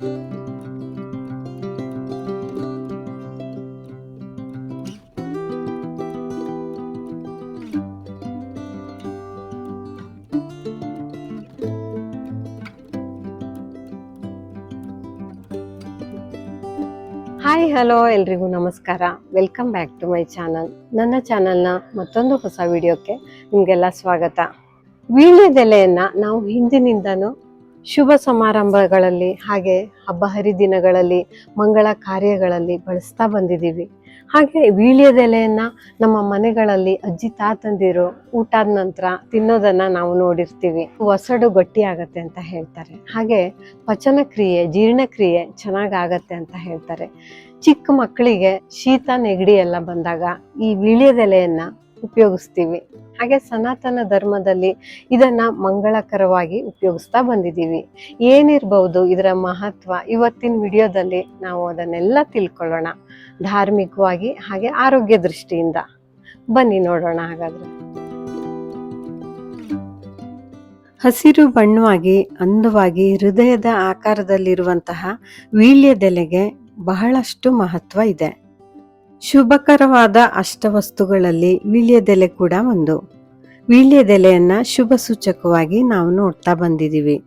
Hi, hello, ಎಲ್ರಿಗೂ ನಮಸ್ಕಾರ. Welcome back to my channel ನನ್ನ ಚಾನಲ್ನ ಮತ್ತೊಂದು ಹೊಸ ವಿಡಿಯೋಕ್ಕೆ ನಿಮಗೆಲ್ಲ ಸ್ವಾಗತ. ವೀಳ್ಯದೆಲೆಯನ್ನು ನಾವು ಹಿಂದಿನಿಂದನೂ ಶುಭ ಸಮಾರಂಭಗಳಲ್ಲಿ ಹಾಗೆ ಹಬ್ಬ ಹರಿದಿನಗಳಲ್ಲಿ ಮಂಗಳ ಕಾರ್ಯಗಳಲ್ಲಿ ಬಳಸ್ತಾ ಬಂದಿದ್ದೀವಿ. ಹಾಗೆ ವೀಳ್ಯದೆಲೆಯನ್ನು ನಮ್ಮ ಮನೆಗಳಲ್ಲಿ ಅಜ್ಜಿ ತಾತಂದಿರು ಊಟದ ನಂತರ ತಿನ್ನೋದನ್ನ ನಾವು ನೋಡಿರ್ತೀವಿ. ಒಸಡು ಗಟ್ಟಿ ಆಗತ್ತೆ ಅಂತ ಹೇಳ್ತಾರೆ. ಹಾಗೆ ಪಚನ ಕ್ರಿಯೆ ಜೀರ್ಣಕ್ರಿಯೆ ಚೆನ್ನಾಗಾಗತ್ತೆ ಅಂತ ಹೇಳ್ತಾರೆ. ಚಿಕ್ಕ ಮಕ್ಕಳಿಗೆ ಶೀತ ನೆಗಡಿ ಎಲ್ಲ ಬಂದಾಗ ಈ ವೀಳ್ಯದೆಲೆಯನ್ನ ಉಪಯೋಗಿಸ್ತೀವಿ. ಹಾಗೆ ಸನಾತನ ಧರ್ಮದಲ್ಲಿ ಇದನ್ನ ಮಂಗಳಕರವಾಗಿ ಉಪಯೋಗಿಸ್ತಾ ಬಂದಿದ್ದೀವಿ. ಏನಿರಬಹುದು ಇದರ ಮಹತ್ವ ಇವತ್ತಿನ ವಿಡಿಯೋದಲ್ಲಿ ನಾವು ಅದನ್ನೆಲ್ಲ ತಿಳ್ಕೊಳ್ಳೋಣ. ಧಾರ್ಮಿಕವಾಗಿ ಹಾಗೆ ಆರೋಗ್ಯ ದೃಷ್ಟಿಯಿಂದ. ಬನ್ನಿ ನೋಡೋಣ ಹಾಗಾದ್ರೆ. ಹಸಿರು ಬಣ್ಣವಾಗಿ, ಅಂದವಾಗಿ, ಹೃದಯದ ಆಕಾರದಲ್ಲಿರುವಂತಹ ವೀಳ್ಯದೆಲೆಗೆ ಬಹಳಷ್ಟು ಮಹತ್ವ ಇದೆ. ಶುಭಕರವಾದ ಅಷ್ಟವಸ್ತುಗಳಲ್ಲಿ ವೀಳ್ಯದೆಲೆ ಕೂಡ ಒಂದು. ವೀಳ್ಯದೆಲೆಯನ್ನ ಶುಭ ಸೂಚಕವಾಗಿ ನಾವು ನೋಡ್ತಾ ಬಂದಿದ್ದೀವಿ.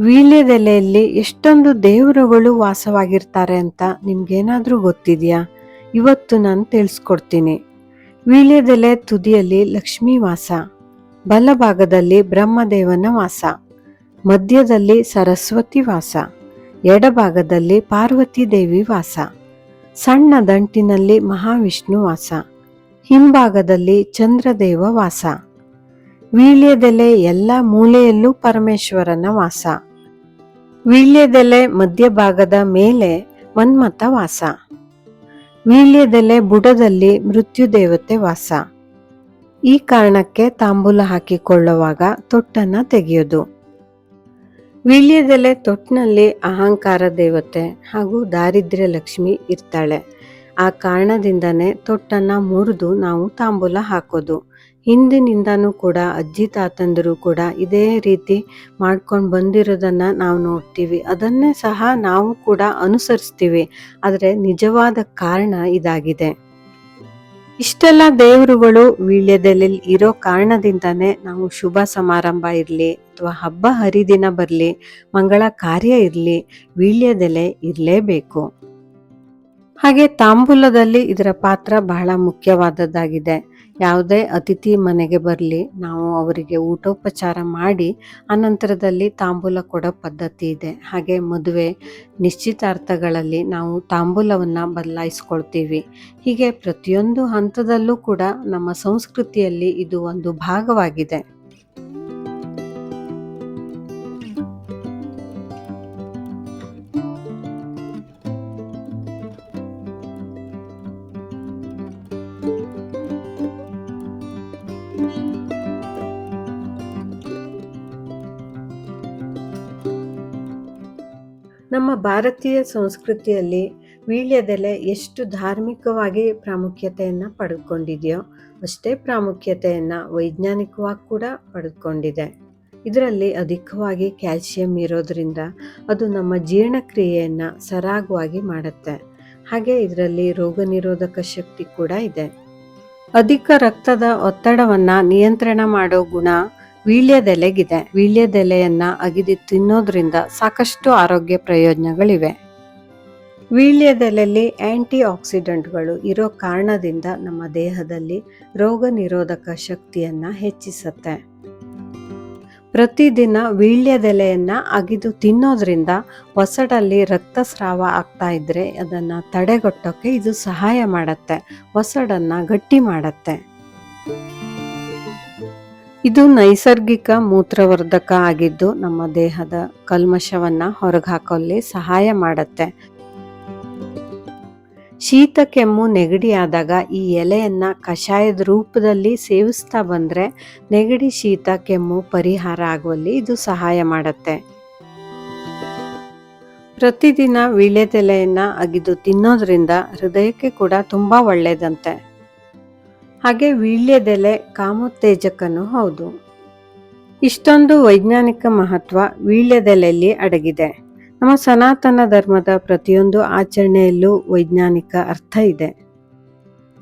ವೀಳ್ಯದೆಲೆಯಲ್ಲಿ ಎಷ್ಟೊಂದು ದೇವರುಗಳು ವಾಸವಾಗಿರ್ತಾರೆ ಅಂತ ನಿಮ್ಗೇನಾದರೂ ಗೊತ್ತಿದ್ಯಾ? ಇವತ್ತು ನಾನು ತಿಳಿಸ್ಕೊಡ್ತೀನಿ. ವೀಳ್ಯದೆಲೆ ತುದಿಯಲ್ಲಿ ಲಕ್ಷ್ಮೀ ವಾಸ, ಬಲಭಾಗದಲ್ಲಿ ಬ್ರಹ್ಮದೇವನ ವಾಸ, ಮಧ್ಯದಲ್ಲಿ ಸರಸ್ವತಿ ವಾಸ, ಎಡಭಾಗದಲ್ಲಿ ಪಾರ್ವತಿ ದೇವಿ ವಾಸ. ಸಣ್ಣ ದಂಟಿನಲ್ಲಿ ಮಹಾವಿಷ್ಣು ವಾಸ. ಹಿಂಭಾಗದಲ್ಲಿ ಚಂದ್ರದೇವ ವಾಸ. ವೀಳ್ಯದೆಲೆ ಎಲ್ಲ ಮೂಲೆಯಲ್ಲೂ ಪರಮೇಶ್ವರನ ವಾಸ. ವೀಳ್ಯದೆಲೆ ಮಧ್ಯಭಾಗದ ಮೇಲೆ ಮನ್ಮಥ ವಾಸ. ವೀಳ್ಯದೆಲೆ ಬುಡದಲ್ಲಿ ಮೃತ್ಯು ದೇವತೆ ವಾಸ. ಈ ಕಾರಣಕ್ಕೆ ತಾಂಬೂಲ ಹಾಕಿಕೊಳ್ಳುವಾಗ ತೊಟ್ಟನ್ನ ತೆಗೆಯೋದು. ವೀಳ್ಯದೆಲೆ ತೊಟ್ಟಿನಲ್ಲಿ ಅಹಂಕಾರ ದೇವತೆ ಹಾಗೂ ದಾರಿದ್ರ್ಯ ಲಕ್ಷ್ಮಿ ಇರ್ತಾಳೆ. ಆ ಕಾರಣದಿಂದನೇ ತೊಟ್ಟನ್ನ ಮುರಿದು ನಾವು ತಾಂಬೂಲ ಹಾಕೋದು. ಹಿಂದಿನಿಂದನೂ ಕೂಡ ಅಜ್ಜಿ ತಾತಂದಿರು ಕೂಡ ಇದೇ ರೀತಿ ಮಾಡ್ಕೊಂಡು ಬಂದಿರೋದನ್ನು ನಾವು ನೋಡ್ತೀವಿ. ಅದನ್ನೇ ಸಹ ನಾವು ಕೂಡ ಅನುಸರಿಸ್ತೀವಿ. ಆದರೆ ನಿಜವಾದ ಕಾರಣ ಇದಾಗಿದೆ. ಇಷ್ಟೆಲ್ಲ ದೇವರುಗಳು ವೀಳ್ಯದೆಲೆಯಲ್ಲಿ ಇರೋ ಕಾರಣದಿಂದಾನೆ ನಾವು ಶುಭ ಸಮಾರಂಭ ಇರಲಿ ಅಥವಾ ಹಬ್ಬ ಹರಿದಿನ ಬರಲಿ, ಮಂಗಳ ಕಾರ್ಯ ಇರಲಿ, ವೀಳ್ಯದೆಲೆ ಇರಲೇಬೇಕು. ಹಾಗೆ ತಾಂಬೂಲದಲ್ಲಿ ಇದರ ಪಾತ್ರ ಬಹಳ ಮುಖ್ಯವಾದದ್ದಾಗಿದೆ. ಯಾವುದೇ ಅತಿಥಿ ಮನೆಗೆ ಬರಲಿ, ನಾವು ಅವರಿಗೆ ಊಟೋಪಚಾರ ಮಾಡಿ, ಅನಂತರದಲ್ಲಿ ತಾಂಬೂಲ ಕೊಡೋ ಪದ್ಧತಿ ಇದೆ. ಹಾಗೆ ಮದುವೆ ನಿಶ್ಚಿತಾರ್ಥಗಳಲ್ಲಿ ನಾವು ತಾಂಬೂಲವನ್ನು ಬದಲಾಯಿಸ್ಕೊಳ್ತೀವಿ. ಹೀಗೆ ಪ್ರತಿಯೊಂದು ಹಂತದಲ್ಲೂ ಕೂಡ ನಮ್ಮ ಸಂಸ್ಕೃತಿಯಲ್ಲಿ ಇದು ಒಂದು ಭಾಗವಾಗಿದೆ. ನಮ್ಮ ಭಾರತೀಯ ಸಂಸ್ಕೃತಿಯಲ್ಲಿ ವೀಳ್ಯದೆಲೆ ಎಷ್ಟು ಧಾರ್ಮಿಕವಾಗಿ ಪ್ರಾಮುಖ್ಯತೆಯನ್ನು ಪಡೆದುಕೊಂಡಿದೆಯೋ ಅಷ್ಟೇ ಪ್ರಾಮುಖ್ಯತೆಯನ್ನು ವೈಜ್ಞಾನಿಕವಾಗಿ ಕೂಡ ಪಡೆದುಕೊಂಡಿದೆ. ಇದರಲ್ಲಿ ಅಧಿಕವಾಗಿ ಕ್ಯಾಲ್ಸಿಯಂ ಇರೋದ್ರಿಂದ ಅದು ನಮ್ಮ ಜೀರ್ಣಕ್ರಿಯೆಯನ್ನು ಸರಾಗವಾಗಿ ಮಾಡುತ್ತೆ. ಹಾಗೆ ಇದರಲ್ಲಿ ರೋಗ ನಿರೋಧಕ ಶಕ್ತಿ ಕೂಡ ಇದೆ. ಅಧಿಕ ರಕ್ತದ ಒತ್ತಡವನ್ನ ನಿಯಂತ್ರಣ ಮಾಡೋ ಗುಣ ವೀಳ್ಯದೆಲೆಗಿದೆ. ವೀಳ್ಯದೆಲೆಯನ್ನ ಅಗಿದು ತಿನ್ನೋದ್ರಿಂದ ಸಾಕಷ್ಟು ಆರೋಗ್ಯ ಪ್ರಯೋಜನಗಳಿವೆ. ವೀಳ್ಯದೆಲೆಯಲ್ಲಿ ಆಂಟಿ ಆಕ್ಸಿಡೆಂಟ್ಗಳು ಇರೋ ಕಾರಣದಿಂದ ನಮ್ಮ ದೇಹದಲ್ಲಿ ರೋಗ ನಿರೋಧಕ ಶಕ್ತಿಯನ್ನ ಹೆಚ್ಚಿಸುತ್ತೆ. ಪ್ರತಿದಿನ ವೀಳ್ಯದೆಲೆಯನ್ನು ಅಗಿದು ತಿನ್ನೋದ್ರಿಂದ ಒಸಡಲ್ಲಿ ರಕ್ತಸ್ರಾವ ಆಗ್ತಾ ಇದ್ರೆ ಅದನ್ನು ತಡೆಗಟ್ಟೋಕೆ ಇದು ಸಹಾಯ ಮಾಡುತ್ತೆ ಒಸಡನ್ನು ಗಟ್ಟಿ ಮಾಡುತ್ತೆ. ಇದು ನೈಸರ್ಗಿಕ ಮೂತ್ರವರ್ಧಕ ಆಗಿದ್ದು ನಮ್ಮ ದೇಹದ ಕಲ್ಮಶವನ್ನ ಹೊರಗೆ ಸಹಾಯ ಮಾಡುತ್ತೆ. ಶೀತ ಕೆಮ್ಮು ನೆಗಡಿ ಆದಾಗ ಈ ಎಲೆಯನ್ನ ಕಷಾಯದ ರೂಪದಲ್ಲಿ ಸೇವಿಸ್ತಾ ಬಂದರೆ ನೆಗಡಿ, ಶೀತ, ಕೆಮ್ಮು ಪರಿಹಾರ ಆಗುವಲ್ಲಿ ಇದು ಸಹಾಯ ಮಾಡುತ್ತೆ. ಪ್ರತಿದಿನ ವೀಳ್ಯದೆಲೆಯನ್ನು ಅಗಿದು ತಿನ್ನೋದ್ರಿಂದ ಹೃದಯಕ್ಕೆ ಕೂಡ ತುಂಬ ಒಳ್ಳೆಯದಂತೆ ಹಾಗೆ ವೀಳ್ಯದೆಲೆ ಕಾಮೋತ್ತೇಜಕನೂ ಹೌದು. ಇಷ್ಟೊಂದು ವೈಜ್ಞಾನಿಕ ಮಹತ್ವ ವೀಳ್ಯದೆಲೆಯಲ್ಲಿ ಅಡಗಿದೆ. ನಮ್ಮ ಸನಾತನ ಧರ್ಮದ ಪ್ರತಿಯೊಂದು ಆಚರಣೆಯಲ್ಲೂ ವೈಜ್ಞಾನಿಕ ಅರ್ಥ ಇದೆ.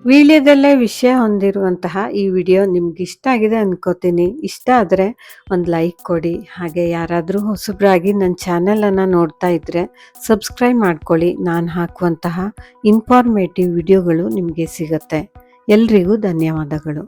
ವೀಳ್ಯದಲ್ಲೇ ವಿಷಯ ಹೊಂದಿರುವಂತಹ ಈ ವಿಡಿಯೋ ನಿಮ್ಗೆ ಇಷ್ಟ ಆಗಿದೆ ಅನ್ಕೋತೀನಿ. ಇಷ್ಟ ಆದರೆ ಒಂದು ಲೈಕ್ ಕೊಡಿ. ಹಾಗೆ ಯಾರಾದರೂ ಹೊಸಬ್ರಾಗಿ ನನ್ನ ಚಾನೆಲನ್ನು ನೋಡ್ತಾ ಇದ್ದರೆ ಸಬ್ಸ್ಕ್ರೈಬ್ ಮಾಡ್ಕೊಳ್ಳಿ. ನಾನು ಹಾಕುವಂತಹ ಇನ್ಫಾರ್ಮೇಟಿವ್ ವಿಡಿಯೋಗಳು ನಿಮಗೆ ಸಿಗುತ್ತೆ. ಎಲ್ರಿಗೂ ಧನ್ಯವಾದಗಳು.